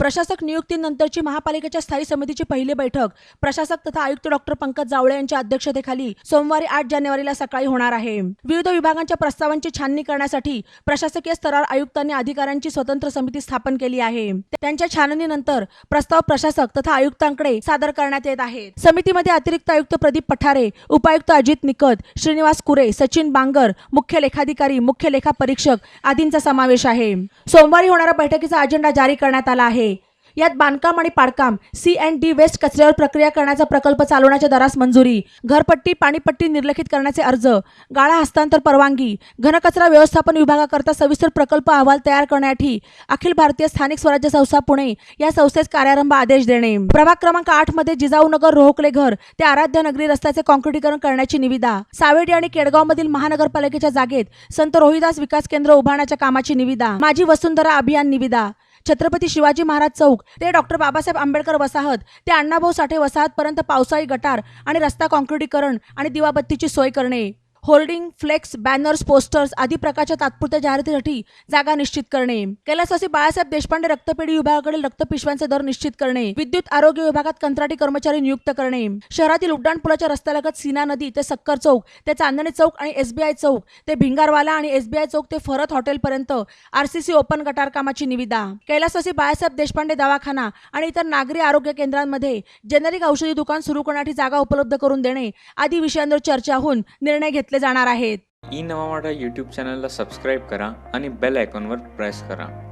प्रशासक नियुक्तीनंतरची महापालिकेच्या स्थायी समितीची पहिली बैठक. प्रशासक तथा आयुक्त डॉक्टर पंकज जावळे यांच्या अध्यक्षतेखाली सोमवारी आठ जानेवारीला सकाळी होणार आहे. विविध विभागांच्या प्रस्तावांची छाननी करण्यासाठी प्रशासकीय स्तरावर आयुक्तांनी अधिकाऱ्यांची स्वतंत्र समिती स्थापन केली आहे. त्यांच्या छाननीनंतर प्रस्ताव प्रशासक तथा आयुक्तांकडे सादर करण्यात येत आहे समितीमध्ये अतिरिक्त आयुक्त प्रदीप पठारे उपायुक्त अजित निकत श्रीनिवास कुरे सचिन बांगर मुख्य लेखाधिकारी मुख्य लेखा परीक्षक आदींचा समावेश आहे. सोमवारी होणाऱ्या बैठकीचा अजेंडा जारी करण्यात आला आहे. यात बांधकाम आणि पाडकाम सी अँड डी वेस्ट कचऱ्यावर प्रक्रिया करण्याचा प्रकल्प चालवण्याच्या दरास मंजुरी घरपट्टी पाणीपट्टी निर्लखित करण्याचे अर्ज गाळा हस्तांतर परवानगी घनकचरा व्यवस्थापन विभागाकरता सविस्तर प्रकल्प अहवाल तयार करण्यासाठी अखिल भारतीय स्थानिक स्वराज्य संस्था पुणे या संस्थेस कार्यारंभ आदेश देणे. प्रभाग क्रमांक आठमध्ये जिजाऊनगर रोहकले घर ते आराध्य नगरी रस्त्याचे कॉन्क्रिटीकरण करण्याची निविदा. सावेडी आणि केडगाव मधील महानगरपालिकेच्या जागेत संत रोहिदास विकास केंद्र उभारण्याच्या कामाची निविदा. माझी वसुंधरा अभियान निविदा. छत्रपती शिवाजी महाराज चौक ते डॉक्टर बाबासाहेब आंबेडकर वसाहत ते अण्णाभाऊ साठे वसाहतपर्यंत पावसाळी गटार आणि रस्ता कॉन्क्रिटीकरण आणि दिवाबत्तीची सोय करणे. होर्डिंग फ्लेक्स बॅनर्स पोस्टर्स आदी प्रकारच्या तात्पुरत्या जाहिरातीसाठी जागा निश्चित करणे. कैलासवासी बाळासाहेब देशपांडे रक्तपेढी विभागाकडील रक्तपिशव्यांचे दर निश्चित करणे. विद्युत आरोग्य विभागात कंत्राटी कर्मचारी नियुक्त करणे. शहरातील उड्डाणपुलाच्या रस्त्यालगत सीना नदी ते सक्कर चौक ते चांदणी चौक आणि एसबीआय चौक ते भिंगारवाला आणि एसबीआय चौक ते फरत हॉटेलपर्यंत आरसीसी ओपन गटार कामाची निविदा. कैलासवासी बाळासाहेब देशपांडे दवाखाना आणि इतर नागरी आरोग्य केंद्रांमध्ये जेनेरिक औषधी दुकान सुरू करण्यासाठी जागा उपलब्ध करून देणे आदी विषयांवर चर्चा होऊन निर्णय घेतला. जाणार आहेत. ई नवा मराठा यूट्यूब चॅनलला सबस्क्राईब करा आणि बेल आयकॉनवर प्रेस करा.